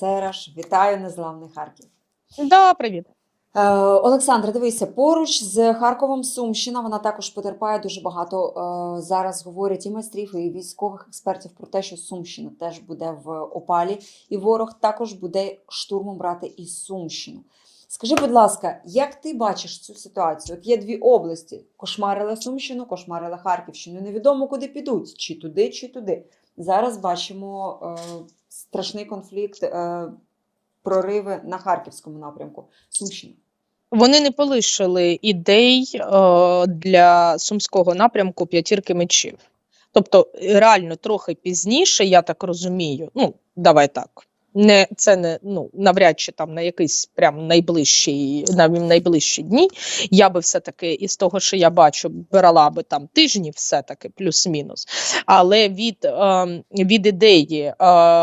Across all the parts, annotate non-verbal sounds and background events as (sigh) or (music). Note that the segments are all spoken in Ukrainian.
Сейраш. Вітаю незламний Харків. Да, привіт. Е, Олександр, дивися, поруч з Харковом Сумщина. Вона також потерпає дуже багато. е, зараз говорять і майстрів, і військових експертів про те, що Сумщина теж буде в опалі, і ворог також буде штурмом брати і Сумщину. Скажи, будь ласка, як ти бачиш цю ситуацію? От є дві області: кошмарила Сумщину, кошмарила Харківщину. Невідомо куди підуть, чи туди, чи туди. Зараз бачимо е, страшний конфлікт, е, прориви на харківському напрямку. Сумщина. Вони не полишили ідей е, для сумського напрямку п'ятірки мечів. Тобто, реально трохи пізніше, я так розумію. Ну, давай так. Не це не ну навряд чи там на якийсь прям найближчий на найближчі дні. Я би все таки із того, що я бачу, брала би там тижні, все таки плюс-мінус. Але від, е, від ідеї е,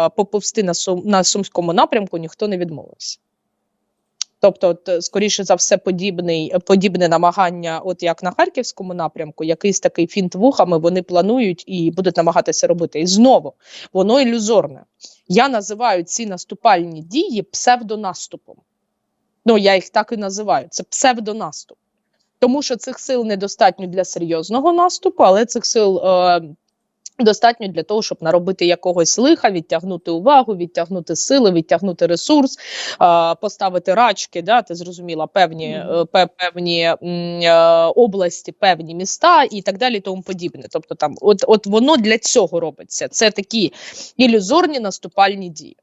поповсти на сум на сумському напрямку ніхто не відмовився. Тобто, е, скоріше за все, подібний, подібне намагання, от як на харківському напрямку, якийсь такий фінт вухами вони планують і будуть намагатися робити. І знову воно ілюзорне. Я називаю ці наступальні дії псевдонаступом. Ну, я їх так і називаю. Це псевдонаступ. Тому що цих сил недостатньо для серйозного наступу, але цих сил е, достатньо для того, щоб наробити якогось лиха, відтягнути увагу, відтягнути сили, відтягнути ресурс, поставити рачки, да, ти зрозуміла, певні, е, пе- певні е, області, певні міста і так далі, тому подібне. Тобто, там, от, от воно для цього робиться. Це такі ілюзорні наступальні дії.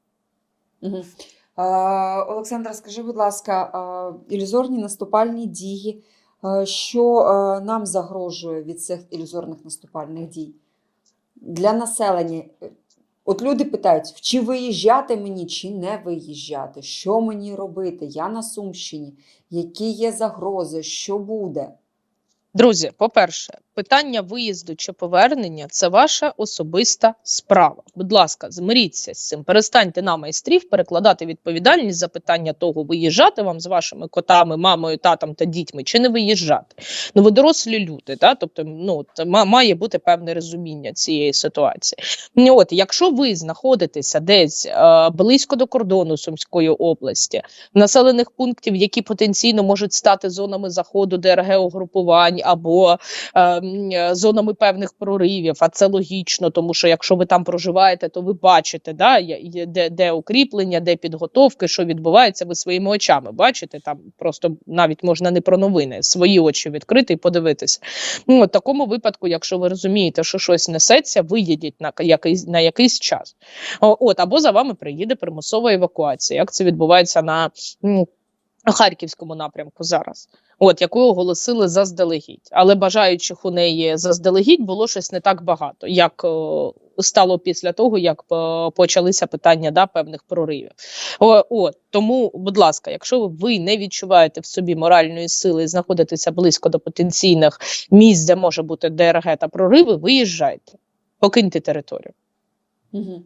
Угу. Олександра, скажи, будь ласка, ілюзорні наступальні дії, е, що нам загрожує від цих ілюзорних наступальних дій? Для населення. Е, От люди питають, чи виїжджати мені, чи не виїжджати, що мені робити? Я на Сумщині, які є загрози, що буде? Друзі, по-перше, питання виїзду чи повернення це ваша особиста справа. Будь ласка, змиріться з цим. Перестаньте на майстрів перекладати відповідальність за питання того, виїжджати вам з вашими котами, мамою, татом та дітьми, чи не виїжджати. Ну ви дорослі люди, да? тобто ну має бути певне розуміння цієї ситуації. Ну, От, якщо ви знаходитеся десь е, близько до кордону Сумської області, населених пунктів, які потенційно можуть стати зонами заходу ДРГ угрупувань або е, зонами певних проривів. А це логічно, тому що якщо ви там проживаєте, то ви бачите, да, де, де укріплення, де підготовки, що відбувається, ви своїми очами бачите. Там просто навіть можна не про новини, свої очі відкрити і подивитися. Ну, в такому випадку, якщо ви розумієте, що щось несеться, виїдіть на якийсь на якийсь час. От або за вами приїде примусова евакуація. Як це відбувається на Харківському напрямку зараз? От яку оголосили заздалегідь, але бажаючих у неї заздалегідь було щось не так багато, як е, стало після того, як е, почалися питання да, певних проривів. О, от тому, будь ласка, якщо ви не відчуваєте в собі моральної сили і знаходитеся близько до потенційних місць, де може бути ДРГ та прориви, виїжджайте, покиньте територію. Угу.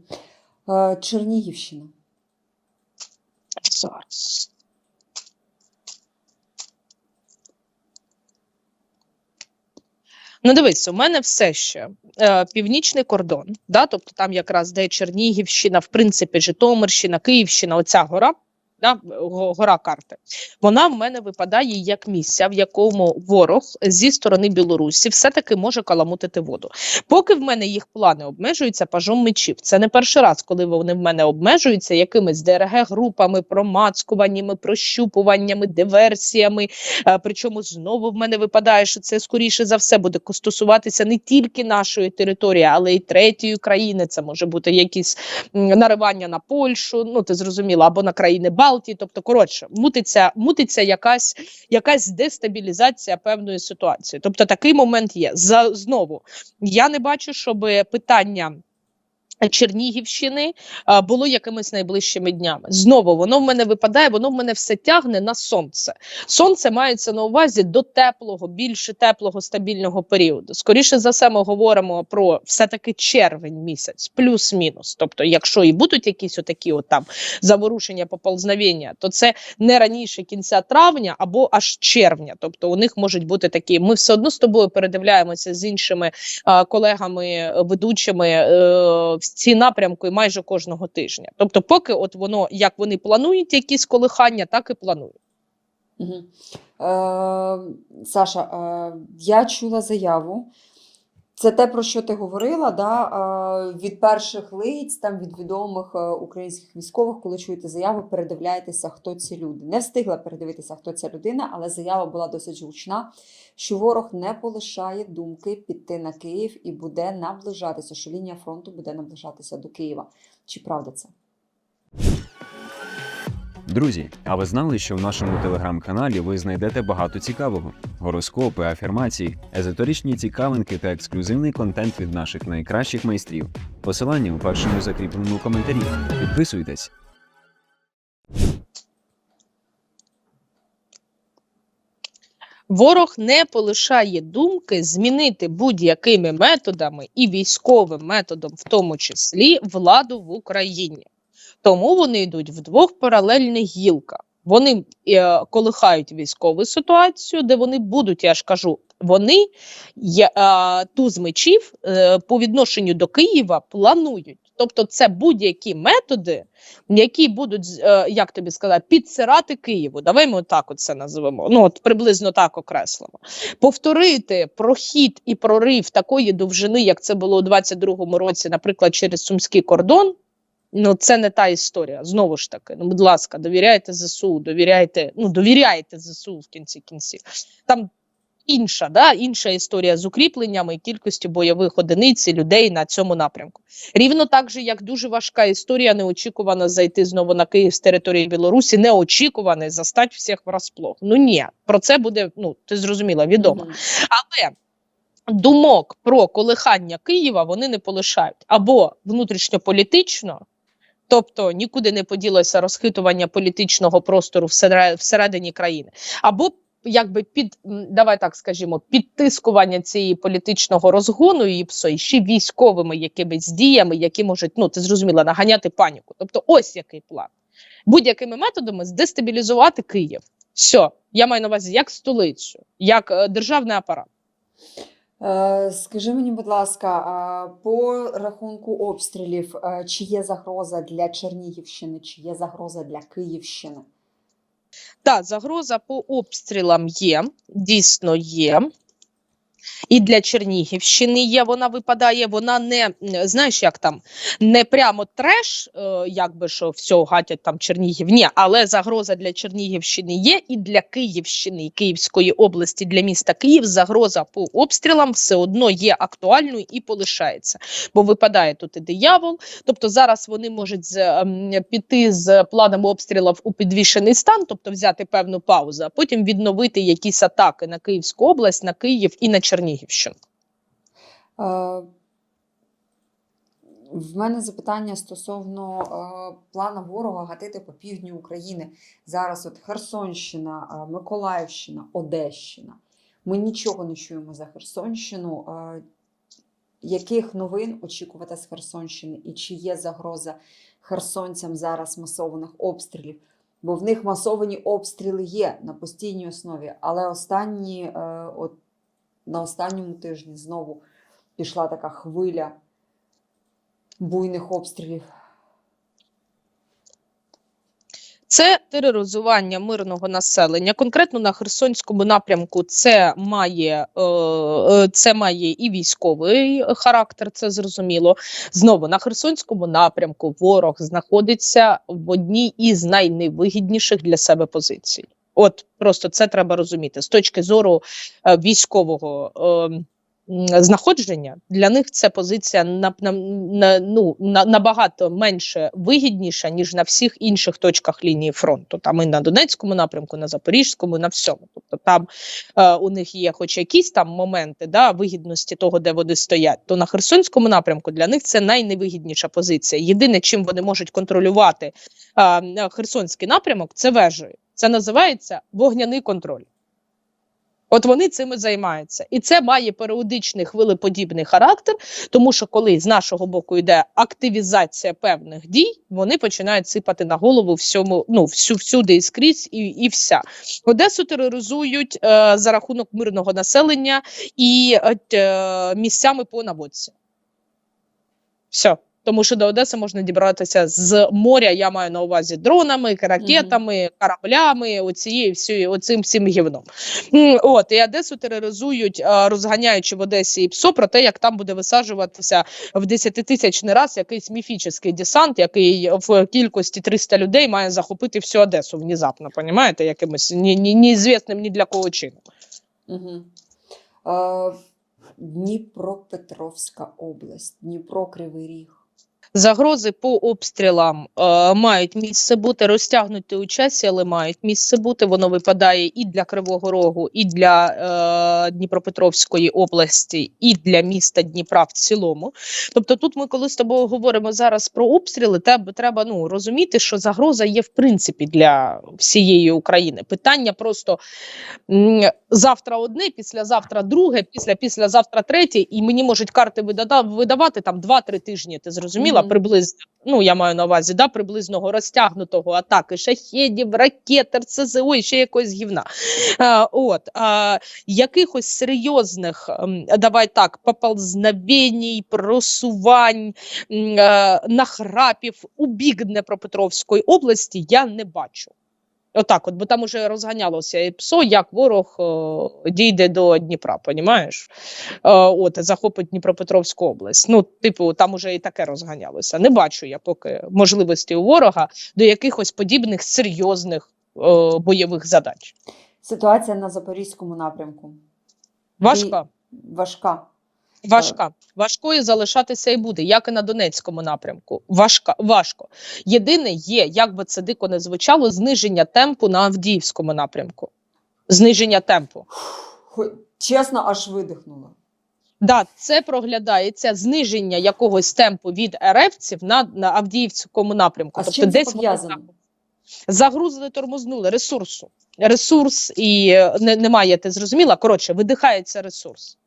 Чернігівщина. Зараз. Ну, дивіться, у мене все ще е, північний кордон, да, тобто там якраз де Чернігівщина, в принципі, Житомирщина, Київщина, оця гора, да, гора карти. Вона в мене випадає як місця, в якому ворог зі сторони Білорусі все-таки може каламутити воду. Поки в мене їх плани обмежуються пажом мечів. Це не перший раз, коли вони в мене обмежуються якимись ДРГ-групами, промацкуваннями, прощупуваннями, диверсіями. Е, Причому знову в мене випадає, що це скоріше за все буде стосуватися не тільки нашої території, але й третьої країни. Це може бути якісь наривання на Польщу, ну ти зрозуміла, або на країни Балтії. Тобто, коротше, мутиться, мутиться якась, якась дестабілізація певної ситуації. Тобто, такий момент є. За знову я не бачу, щоб питання. Чернігівщини було якимись найближчими днями. Знову воно в мене випадає, воно в мене все тягне на сонце. Сонце мається на увазі до теплого, більше теплого стабільного періоду. Скоріше за все, ми говоримо про все-таки червень місяць, плюс-мінус. Тобто, якщо і будуть якісь отакі от там заворушення поползновення, то це не раніше кінця травня або аж червня. Тобто у них можуть бути такі. Ми все одно з тобою передивляємося з іншими а, колегами, е, ведучими е, ці напрямки майже кожного тижня. Тобто, поки от воно як вони планують якісь колихання, так і планують. Угу. Е, Саша, е, я чула заяву. Це те, про що ти говорила, да? від перших лиць, там, від відомих е, українських військових, коли чуєте заяву, передивляєтеся, хто ці люди. Не встигла передивитися, хто ця людина, але заява була досить гучна, що ворог не полишає думки піти на Київ і буде наближатися, що лінія фронту буде наближатися до Києва. Чи правда це? Друзі, а ви знали, що в нашому телеграм-каналі ви знайдете багато цікавого: гороскопи, афірмації, езотеричні цікавинки та ексклюзивний контент від наших найкращих майстрів. Посилання у першому закріпленому коментарі. Підписуйтесь. Ворог не полишає думки змінити будь-якими методами і військовим методом, в тому числі владу в Україні. Тому вони йдуть в двох паралельних гілках. Вони е, колихають військову ситуацію, де вони будуть, я ж кажу, вони є, е, туз мечів е, по відношенню до Києва планують. Тобто, це будь-які методи, які будуть, з- е, як тобі сказати, підсирати Києву. Давай ми так це називемо. Ну, от приблизно так окреслимо. Повторити прохід і прорив такої довжини, як це було у 22-му році, наприклад, через сумський кордон. Ну, це не та історія. Знову ж таки, ну, будь ласка, довіряйте ЗСУ, довіряйте, ну, довіряйте ЗСУ в кінці кінців. Там інша, да, інша історія з укріпленнями і кількістю бойових одиниць і людей на цьому напрямку. Рівно так же, як дуже важка історія, неочікувано зайти знову на Київ з території Білорусі, неочікувано застать всіх врасплох. Ну ні, про це буде, ну ти зрозуміла, відомо. Але думок про колихання Києва вони не полишають або внутрішньополітично, тобто нікуди не поділося розхитування політичного простору всередині країни, або якби під давай так скажімо, підтискування цієї політичного розгону і ПСО і ще військовими якимись діями, які можуть ну ти зрозуміла наганяти паніку. Тобто, ось який план будь-якими методами здестабілізувати Київ. Все, я маю на увазі як столицю, як е, державний апарат. Е, Скажи мені, будь ласка, по рахунку обстрілів, е, чи є загроза для Чернігівщини, чи є загроза для Київщини? Так, загроза по обстрілам є, дійсно є. І для Чернігівщини є, вона випадає, вона не знаєш, як там не прямо треш, е, якби що все гатять там Чернігів. Ні, але загроза для Чернігівщини є, і для Київщини і Київської області, для міста Київ загроза по обстрілам все одно є актуальною і полишається. Бо випадає тут і диявол. Тобто зараз вони можуть з, ем, піти з планом обстрілів у підвішений стан, тобто взяти певну паузу, а потім відновити якісь атаки на Київську область, на Київ і на Чернігівщину. Е, В мене запитання стосовно е, плану ворога гатити по півдню України. Зараз от Херсонщина, е, Миколаївщина, Одещина. Ми нічого не чуємо за Херсонщину. Е, Яких новин очікувати з Херсонщини? І чи є загроза херсонцям зараз масованих обстрілів? Бо в них масовані обстріли є на постійній основі, але останні, е, от на останньому тижні знову пішла така хвиля буйних обстрілів. Це тероризування мирного населення. Конкретно на Херсонському напрямку це має, е, е, це має і військовий характер, це зрозуміло. Знову на Херсонському напрямку ворог знаходиться в одній із найневигідніших для себе позицій. От просто це треба розуміти з точки зору е, військового. Е, м, Знаходження для них це позиція на, на, на, ну, на, набагато менше вигідніша, ніж на всіх інших точках лінії фронту. Там і на Донецькому напрямку, на Запорізькому, на всьому. Тобто там е, у них є хоч якісь там моменти да, вигідності того, де вони стоять, то на Херсонському напрямку для них це найневигідніша позиція. Єдине, чим вони можуть контролювати е, Херсонський напрямок, це вежею. Це називається вогняний контроль. От вони цим і займаються, і це має періодичний хвилеподібний характер, тому що коли з нашого боку йде активізація певних дій, вони починають сипати на голову всьому, ну всю всюди і скрізь, і, і вся Одесу тероризують е, за рахунок мирного населення і е, місцями по наводці. Все. Тому що до Одеси можна дібратися з моря. Я маю на увазі дронами, ракетами, кораблями, оцією всією, оцим всім гівном. От і Одесу тероризують, розганяючи в Одесі і ПСО про те, як там буде висаджуватися в десятитисячний раз якийсь міфічний десант, який в кількості 300 людей має захопити всю Одесу внезапно, понімаєте, якимось ні, ні, неізвісним ні для кого чином. Угу. Дніпропетровська область, Дніпро Кривий Ріг. Загрози по обстрілам е, мають місце бути розтягнуті у часі, але мають місце бути. Воно випадає і для Кривого Рогу, і для е, Дніпропетровської області, і для міста Дніпра в цілому. Тобто, тут ми, коли з тобою говоримо зараз про обстріли, треба, треба ну розуміти, що загроза є в принципі для всієї України. Питання просто завтра одне, післязавтра друге, після післязавтра третє, і мені можуть карти видавати там 2-3 тижні. Ти зрозуміла? Мгм. Приблизно. Ну я маю на увазі, да, приблизного розтягнутого атаки шахедів, ракет, РЦЗО і ще якогось гівна. А, от а, якихось серйозних, ем, давай так, поползновеній, просувань, м, е, нахрапів у бік Днепропетровської області я не бачу. Отак, от, бо там уже розганялося і ПСО, як ворог е, дійде до Дніпра, понімаєш? Е, от, захопить Дніпропетровську область. Ну, типу, там уже і таке розганялося. Не бачу я поки можливості у ворога до якихось подібних серйозних е, бойових задач. Ситуація на Запорізькому напрямку. Важка. Важка. Важка, важкою залишатися і буде, як і на Донецькому напрямку. Важка, важко. Єдине є, як би це дико не звучало, зниження темпу на Авдіївському напрямку. Зниження темпу. Чесно, аж видихнула. Да, це проглядається зниження якогось темпу від РФців на, на Авдіївському напрямку. А з чим вони пов'язано? загрузили, тормознули ресурсу. Ресурс і е, не, немає, ти зрозуміла? Коротше, видихається ресурс.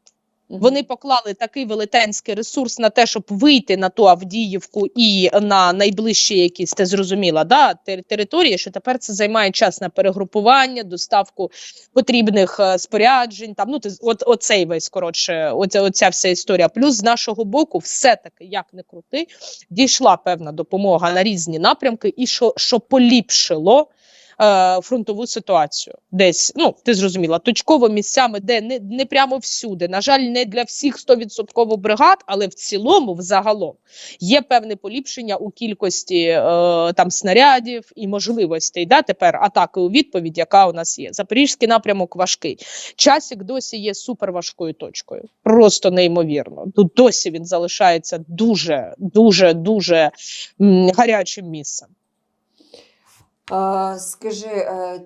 Вони поклали такий велетенський ресурс на те, щоб вийти на ту Авдіївку і на найближчі якісь ти зрозуміла, да, тер- території, що тепер це займає час на перегрупування, доставку потрібних е, споряджень. Там ну ти от оцей весь коротше, оця, оця вся історія. Плюс з нашого боку, все таки як не крути, дійшла певна допомога на різні напрямки, і що, що поліпшило. Е, Фронтову ситуацію десь, ну ти зрозуміла, точково місцями, де не, не прямо всюди. На жаль, не для всіх 100% бригад, але в цілому, взагалом, є певне поліпшення у кількості е, там снарядів і можливостей. Да, тепер атаки у відповідь, яка у нас є. Запорізький напрямок важкий. Часік досі є суперважкою точкою. Просто неймовірно. Тут досі він залишається дуже, дуже, дуже гарячим місцем. Е, Скажи, е,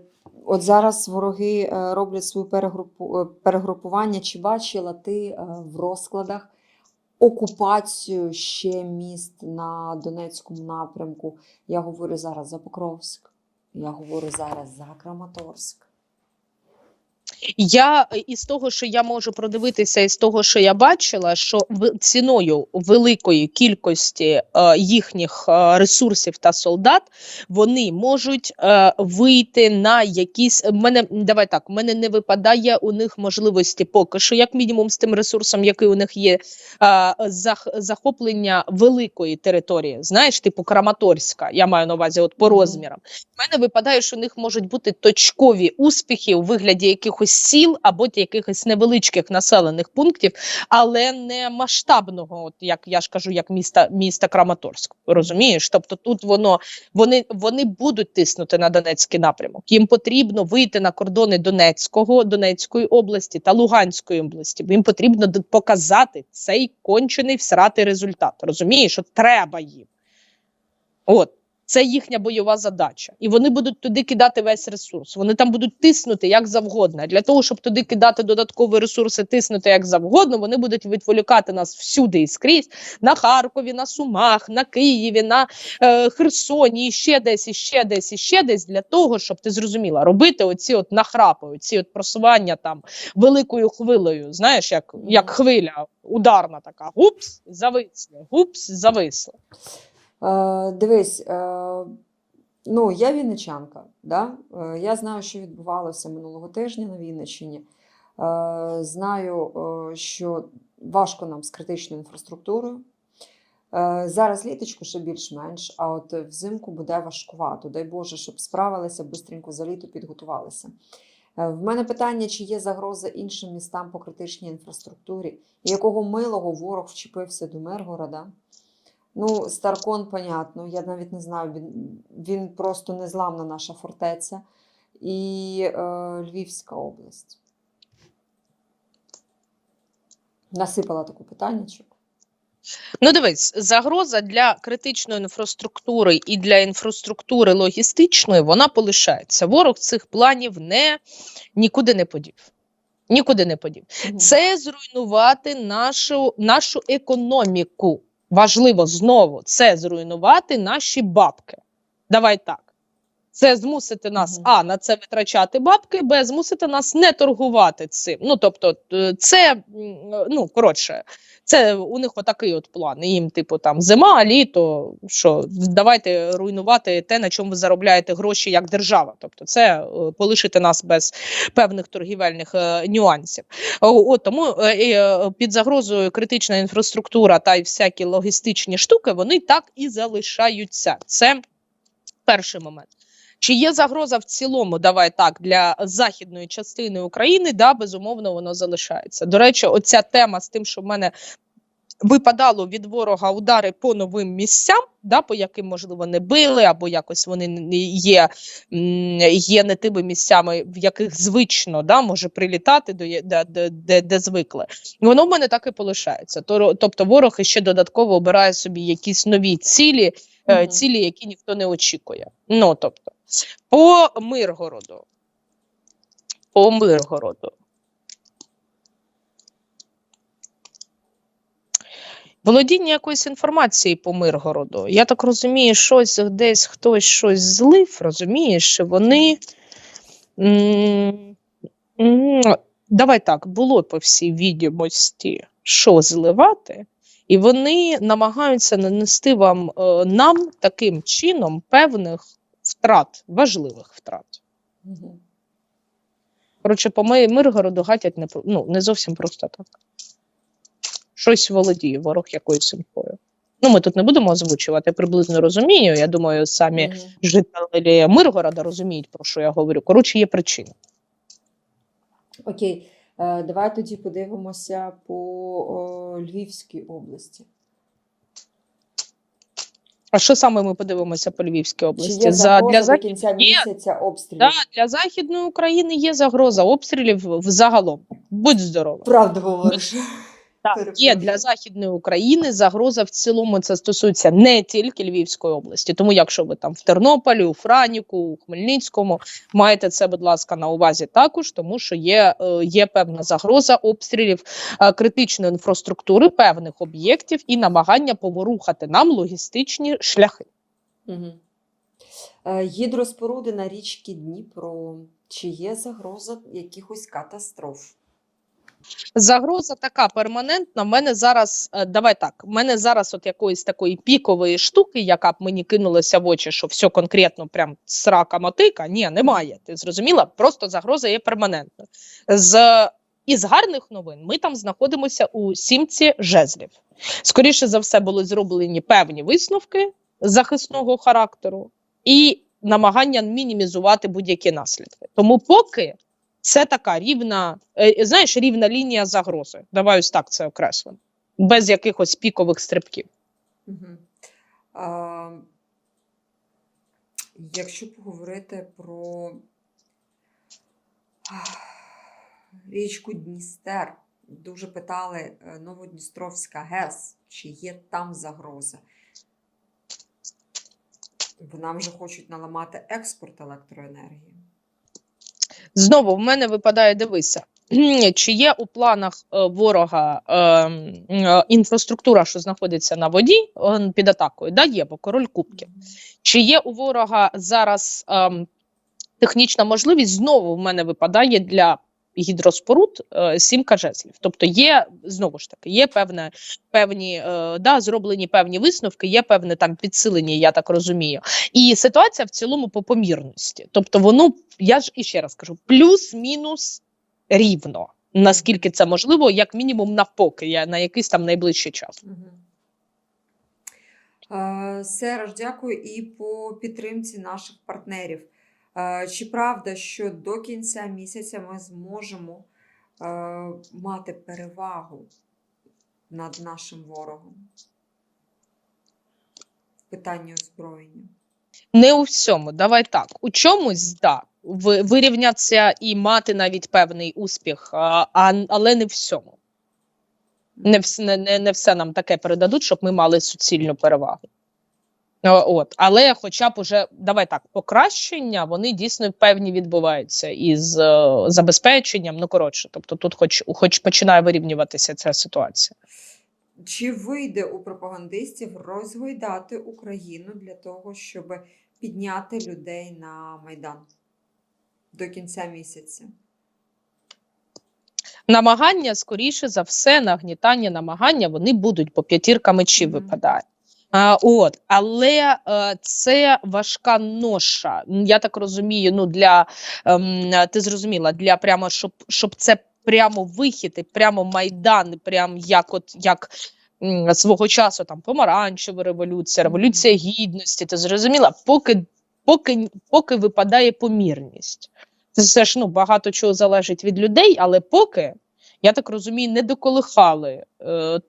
от зараз вороги е, роблять свою перегрупу, перегрупування. Чи бачила ти в розкладах окупацію ще міст на Донецькому напрямку? Я говорю зараз за Покровськ, я говорю зараз за Краматорськ. Я е, із того, що я можу продивитися, із того, що я бачила, що ціною великої кількості е, їхніх е, ресурсів та солдат вони можуть е, вийти на якісь в мене. Давай так, в мене не випадає у них можливості поки що, як мінімум, з тим ресурсом, який у них є, е, зах, захоплення великої території. Знаєш, типу Краматорська, я маю на увазі, от по розмірам. В мене випадає, що у них можуть бути точкові успіхи у вигляді якихось сіл або якихось невеличких населених пунктів, але не масштабного, от як я ж кажу, як міста міста Краматорськ. Розумієш? Тобто тут воно вони, вони будуть тиснути на Донецький напрямок. Їм потрібно вийти на кордони Донецького, Донецької області та Луганської області. Їм потрібно показати цей кончений всратий результат. Розумієш, що треба їм. От. Це їхня бойова задача, і вони будуть туди кидати весь ресурс. Вони там будуть тиснути як завгодно. Для того, щоб туди кидати додаткові ресурси, тиснути як завгодно, вони будуть відволікати нас всюди і скрізь на Харкові, на Сумах, на Києві, на е, Херсоні, і ще десь, і ще десь, і ще десь для того, щоб ти зрозуміла, робити оці от нахрапи, оці от просування там великою хвилею. Знаєш, як, як хвиля ударна така. Гупс, зависли, гупс, зависли. Е, Дивись, е, ну я Вінничанка, да? Е, я знаю, що відбувалося минулого тижня на Вінниччині. Знаю, що важко нам з критичною інфраструктурою. Зараз літочку ще більш-менш, а от взимку буде важкувато. Дай Боже, щоб справилися, бистренько за літо підготувалися. В мене питання, чи є загроза іншим містам по критичній інфраструктурі, якого милого ворог вчепився до Миргорода. Ну, Старкон, понятно, я навіть не знаю, він, він просто незламна наша фортеця. І е, Львівська область. Насипала таку питаннячок. Ну, дивись, загроза для критичної інфраструктури і для інфраструктури логістичної вона полишається. Ворог цих планів не нікуди не подів. Нікуди не подів. Мгм. Це зруйнувати нашу, нашу економіку. Важливо знову це зруйнувати наші бабки. Давай так. Це змусити нас а на це витрачати бабки, б змусити нас не торгувати цим. Ну тобто, е, це ну коротше, це у них отакий от план. І Їм, типу, там зима, літо. Що давайте руйнувати те, на чому ви заробляєте гроші як держава. Тобто, це е, полишити нас без певних торгівельних е, нюансів. О, От тому е, е, під загрозою критична інфраструктура та й всякі логістичні штуки вони так і залишаються. Це перший момент. Чи є загроза в цілому, давай так, для західної частини України? Да, безумовно, воно залишається. До речі, оця тема з тим, що в мене випадало від ворога удари по новим місцям, да, по яким, можливо, не били, або якось вони є, є не тими місцями, в яких звично да, може прилітати, до, де, де, де, де звикли. Воно в мене так і полишається. То- Тобто ворог ще додатково обирає собі якісь нові цілі, Мгм. цілі, які ніхто не очікує. Ну, тобто, по Миргороду. По Миргороду. Володіння якоїсь інформації по Миргороду. Я так розумію, щось десь хтось щось злив, розумієш, що вони. Давай так, було по всій відомості, що зливати, і вони намагаються нанести вам е, нам таким чином певних втрат, важливих втрат. Коротше, по Ми- Миргороду гатять не, ну, не зовсім просто так. Щось володіє ворог якоюсь інфою. Ну, ми тут не будемо озвучувати, я приблизно розумію. Я думаю, самі Мгм. жителі Миргорода розуміють, про що я говорю. Коротше, є причина. Окей, Е, давай тоді подивимося по Львівській області. А що саме ми подивимося по Львівській Чи області? є За, для, до Захід... кінця місяця обстрілів? да, для Західної України є загроза обстрілів взагалом. Будь здорова. Правда говориш. Так, є для західної України загроза в цілому. Це стосується не тільки Львівської області. Тому, якщо ви там в Тернополі, у Франіку, у Хмельницькому, маєте це, будь ласка, на увазі також, тому що є, е, є певна загроза обстрілів е, критичної інфраструктури, певних об'єктів і намагання поворухати нам логістичні шляхи. Е, Гідроспоруди на річці Дніпро. Чи є загроза якихось катастроф? Загроза така перманентна. В мене зараз е, давай так. В мене зараз от якоїсь такої пікової штуки, яка б мені кинулася в очі, що все конкретно прям срака мотика. Ні, немає. Ти зрозуміла? Просто загроза є перманентна. З із гарних новин ми там знаходимося у сімці жезлів. Скоріше за все, були зроблені певні висновки захисного характеру і намагання мінімізувати будь-які наслідки. Тому поки це така рівна, е, знаєш, рівна лінія загрози. Давай ось так це окреслимо. Без якихось пікових стрибків. Якщо поговорити про річку Дністер, дуже питали е, Новодністровська ГЕС, чи є там загроза. Бо нам вже хочуть наламати експорт електроенергії. Знову в мене випадає дивися. (clears throat) Чи є у планах е, ворога е, е, інфраструктура, що знаходиться на воді під атакою? Да, є, бо король кубків. Чи є у ворога зараз е, технічна можливість? Знову в мене випадає для гідроспоруд е, сімка жезлів. Тобто є знову ж таки, є певне, певні е, да, зроблені певні висновки, є певне там підсилення, я так розумію. І ситуація в цілому по помірності. Тобто, воно я ж іще раз кажу, плюс-мінус рівно. Наскільки це можливо, як мінімум навпоки, на якийсь там найближчий час. Е, дякую і по підтримці наших партнерів. Е, Чи правда, що до кінця місяця ми зможемо е, мати перевагу над нашим ворогом? В питанні озброєння. Не у всьому, давай так. У чомусь да. Вирівнятися і мати навіть певний успіх, а- але не в всьому. Не, не, не все нам таке передадуть, щоб ми мали суцільну перевагу. О, От, але хоча б уже давай так, покращення вони дійсно певні відбуваються із е, забезпеченням. Ну коротше, тобто тут, хоч, хоч починає вирівнюватися ця ситуація. Чи вийде у пропагандистів розгойдати Україну для того, щоб підняти людей на Майдан до кінця місяця? намагання, скоріше за все, нагнітання намагання вони будуть, бо п'ятірка мечів Мгм. випадає. А, от, але е, це важка ноша. Я так розумію. Ну для ем, ти зрозуміла, для прямо щоб, щоб це прямо вихід, і прямо майдан, прям як от як. Свого часу там помаранчева революція, революція гідності. Ти зрозуміла, поки, поки, поки випадає помірність. Це все ж ну багато чого залежить від людей, але поки я так розумію, не доколихали е,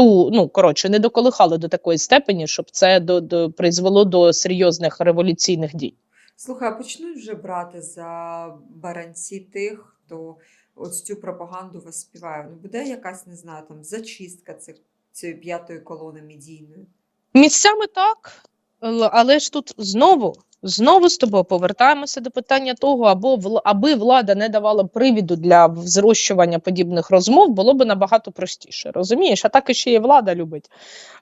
ту, ну коротше, не доколихали до такої степені, щоб це до, до призвело до серйозних революційних дій. Слухай, а почнуть вже брати за баранці тих, хто ось цю пропаганду воспіває. Ну, буде якась, не знаю, там зачистка цих, цієї п'ятої колони медійної. Місцями так, але ж тут знову. Знову з тобою повертаємося до питання того, або аби влада не давала привіду для зрощування подібних розмов, було б набагато простіше. Розумієш? А так і ще і влада любить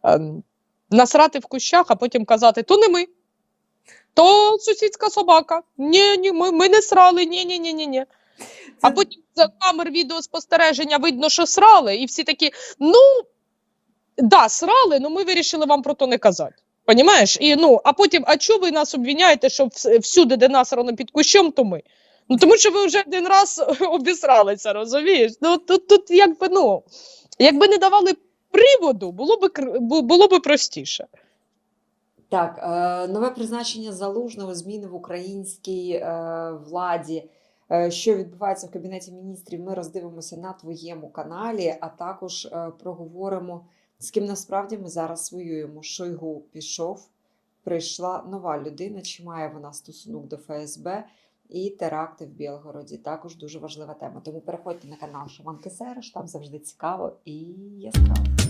ем, насрати в кущах, а потім казати: то не ми, то сусідська собака. Ні, ні, ми, ми не срали, ні, ні, ні, ні, ні. А потім за камер відеоспостереження видно, що срали, і всі такі: ну да, срали, але ми вирішили вам про то не казати. Понімаєш? І ну, а потім, а чого ви нас обвиняєте, що всюди, де насрано під кущом, то ми? Ну тому що ви вже один раз (laughs) обісралися, розумієш? Ну тут, тут якби ну, якби не давали приводу, було би було би простіше. Так, е, нове призначення залужного, зміни в українській е, владі. Е, Що відбувається в кабінеті міністрів, ми роздивимося на твоєму каналі, а також проговоримо, з ким насправді ми зараз воюємо. Шойгу пішов, прийшла нова людина, чи має вона стосунок до ФСБ і теракти в Білгороді. Також дуже важлива тема. Тому переходьте на канал Шаманки Сереш, там завжди цікаво і яскраво.